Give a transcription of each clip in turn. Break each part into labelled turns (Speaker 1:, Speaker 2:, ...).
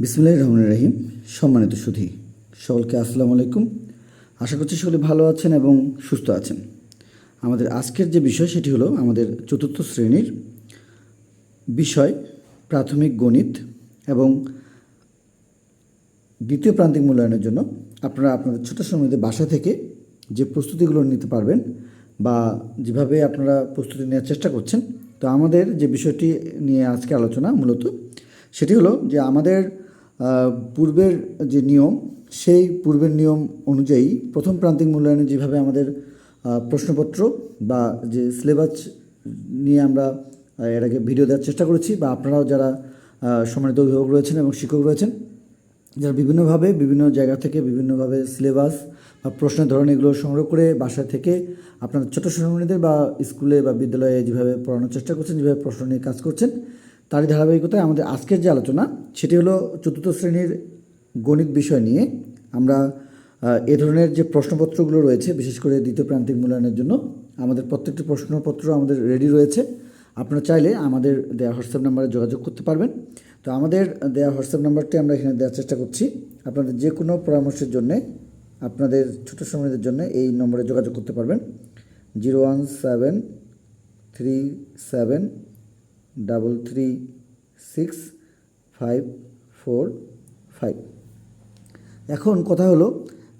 Speaker 1: বিসমুল্লাহ রহমান রাহিম। সম্মানিত সুধী, সকলকে আসসালামু আলাইকুম। আশা করছি সকলে ভালো আছেন এবং সুস্থ আছেন। আমাদের আজকের যে বিষয় সেটি হলো আমাদের চতুর্থ শ্রেণির বিষয়, প্রাথমিক গণিত এবং দ্বিতীয় প্রান্তিক মূল্যায়নের জন্য। আপনারা আপনাদের ছোটো সময়তে বাসা থেকে যে প্রস্তুতিগুলো নিতে পারবেন বা যেভাবে আপনারা প্রস্তুতি নেওয়ার চেষ্টা করছেন, তো আমাদের যে বিষয়টি নিয়ে আজকে আলোচনা মূলত সেটি হলো যে আমাদের পূর্বের যে নিয়ম, সেই পূর্বের নিয়ম অনুযায়ী প্রথম প্রান্তিক মূল্যায়নে যেভাবে আমাদের প্রশ্নপত্র বা যে সিলেবাস নিয়ে আমরা এর আগে ভিডিও দেওয়ার চেষ্টা করেছি বা আপনারাও যারা সম্মানিত অভিভাবক রয়েছেন এবং শিক্ষক রয়েছেন, যারা বিভিন্নভাবে, বিভিন্ন জায়গা থেকে বিভিন্নভাবে সিলেবাস বা প্রশ্নের ধরন এগুলো সংগ্রহ করে বাসা থেকে আপনার ছোটো শ্রেণীদের বা স্কুলে বা বিদ্যালয়ে যেভাবে পড়ানোর চেষ্টা করছেন, যেভাবে প্রশ্ন নিয়ে কাজ করছেন তারই ধারাবাহিকতায় আমাদের আজকের যে আলোচনা, সেটি হলো চতুর্থ শ্রেণির গণিত বিষয় নিয়ে। আমরা এ ধরনের যে প্রশ্নপত্রগুলো রয়েছে, বিশেষ করে দ্বিতীয় প্রান্তিক মূল্যায়নের জন্য, আমাদের প্রত্যেকটি প্রশ্নপত্র আমাদের রেডি রয়েছে। আপনারা চাইলে আমাদের দেওয়া হোয়াটসঅ্যাপ নাম্বারে যোগাযোগ করতে পারবেন। তো আমাদের দেওয়া হোয়াটসঅ্যাপ নাম্বারটি আমরা এখানে দেওয়ার চেষ্টা করছি। আপনাদের যে কোনো পরামর্শের জন্যে, আপনাদের ছোটো সময়দের জন্য এই নম্বরে যোগাযোগ করতে পারবেন। Zero one seven three seven double three six five four five এখন কথা হলো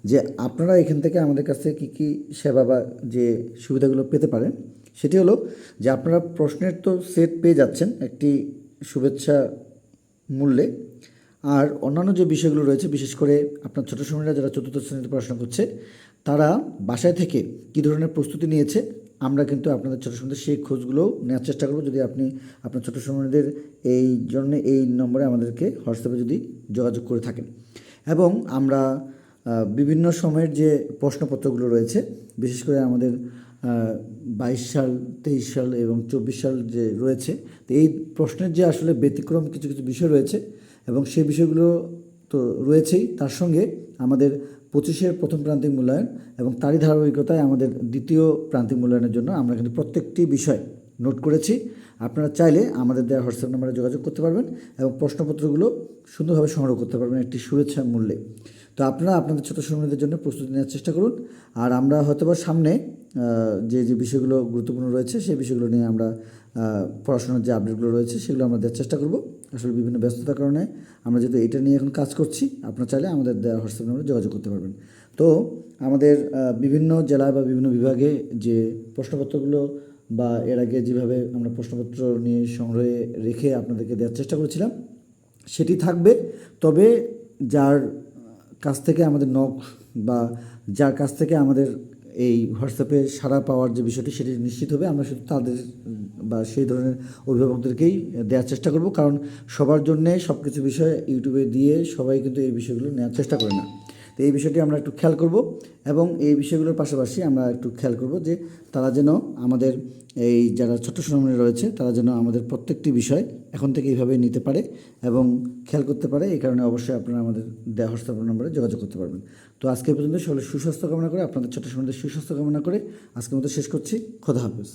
Speaker 1: যে আপনারা এখান থেকে আমাদের কাছ কী কী সেবা বা যে সুবিধাগুলো পেতে পারেন, সেটি হলো যে আপনারা প্রশ্নের তো সেট পেয়ে যাচ্ছেন একটি শুভেচ্ছা মূল্যে। আর অন্যান্য যে বিষয়গুলো রয়েছে, বিশেষ করে আপনার ছোটো সময়রা যারা চতুর্থ শ্রেণীতে পড়াশোনা করছে, তারা বাসায় থেকে কী ধরনের প্রস্তুতি নিয়েছে আমরা কিন্তু আপনাদের ছোটো সময়দের সেই খোঁজগুলো নেওয়ার চেষ্টা করব। যদি আপনি আপনার ছোটো সময়দের এই জন্য এই নম্বরে আমাদেরকে হোয়াটসঅ্যাপে যদি যোগাযোগ করে থাকেন। এবং আমরা বিভিন্ন সময়ের যে প্রশ্নপত্রগুলো রয়েছে, বিশেষ করে আমাদের বাইশ সাল, তেইশ সাল এবং চব্বিশ সাল যে রয়েছে, তো এই প্রশ্নের যে আসলে ব্যতিক্রম কিছু কিছু বিষয় রয়েছে এবং সেই বিষয়গুলো তো রয়েছেই। তার সঙ্গে আমাদের পঁচিশের প্রথম প্রান্তিক মূল্যায়ন এবং তারই ধারাবাহিকতায় আমাদের দ্বিতীয় প্রান্তিক মূল্যায়নের জন্য আমরা কিন্তু প্রত্যেকটি বিষয় নোট করেছি। আপনারা চাইলে আমাদের দেওয়া হোয়াটসঅ্যাপ নাম্বারে যোগাযোগ করতে পারবেন এবং প্রশ্নপত্রগুলো সুন্দরভাবে সংগ্রহ করতে পারবেন একটি শুভেচ্ছা মূল্যে। তো আপনারা আপনাদের ছোটো সময়দের জন্য প্রস্তুতি নেওয়ার চেষ্টা করুন। আর আমরা হয়তোবা সামনে যে যে বিষয়গুলো গুরুত্বপূর্ণ রয়েছে সেই বিষয়গুলো নিয়ে আমরা পড়াশোনার যে আপডেটগুলো রয়েছে সেগুলো আমরা দেওয়ার চেষ্টা করব। আসলে বিভিন্ন ব্যস্ততার কারণে আমরা যেহেতু এটা নিয়ে এখন কাজ করছি, আপনারা চাইলে আমাদের দেওয়া হোয়াটসঅ্যাপ নাম্বারে যোগাযোগ করতে পারবেন। তো আমাদের বিভিন্ন জেলায় বা বিভিন্ন বিভাগে যে প্রশ্নপত্রগুলো বা এর আগে যেভাবে আমরা প্রশ্নপত্র নিয়ে সংগ্রহে রেখে আপনাদেরকে দেওয়ার চেষ্টা করেছিলাম, সেটি থাকবে। তবে যার কাছ থেকে আমাদের নখ বা যার কাছ থেকে আমাদের এই হোয়াটসঅ্যাপে সারা পাওয়ার যে বিষয়টি সেটি নিশ্চিত হবে। আমরা শুধু তাদের বা সেই ধরনের অভিভাবকদেরকেই দেওয়ার চেষ্টা করব। কারণ সবার জন্যে সব কিছু বিষয় ইউটিউবে দিয়ে সবাই কিন্তু এই বিষয়গুলো নেওয়ার চেষ্টা করে না। তো এই বিষয়টি আমরা একটু খেয়াল করব এবং এই বিষয়গুলোর পাশাপাশি আমরা একটু খেয়াল করব যে তারা যেন আমাদের এই যারা ছোট শ্রমণী রয়েছে, তারা যেন আমাদের প্রত্যেকটি বিষয় এখন থেকে এইভাবে নিতে পারে এবং খেয়াল করতে পারে। এই কারণে অবশ্যই আপনারা আমাদের দেওয়া হোয়াটসঅ্যাপ নম্বরে যোগাযোগ করতে পারবেন। তো আজকে পর্যন্ত সকলের সুস্বাস্থ্য কামনা করে, আপনাদের ছোট শ্রমণদের সুস্বাস্থ্য কামনা করে আজকের মতো শেষ করছি। খোদা হাফেজ।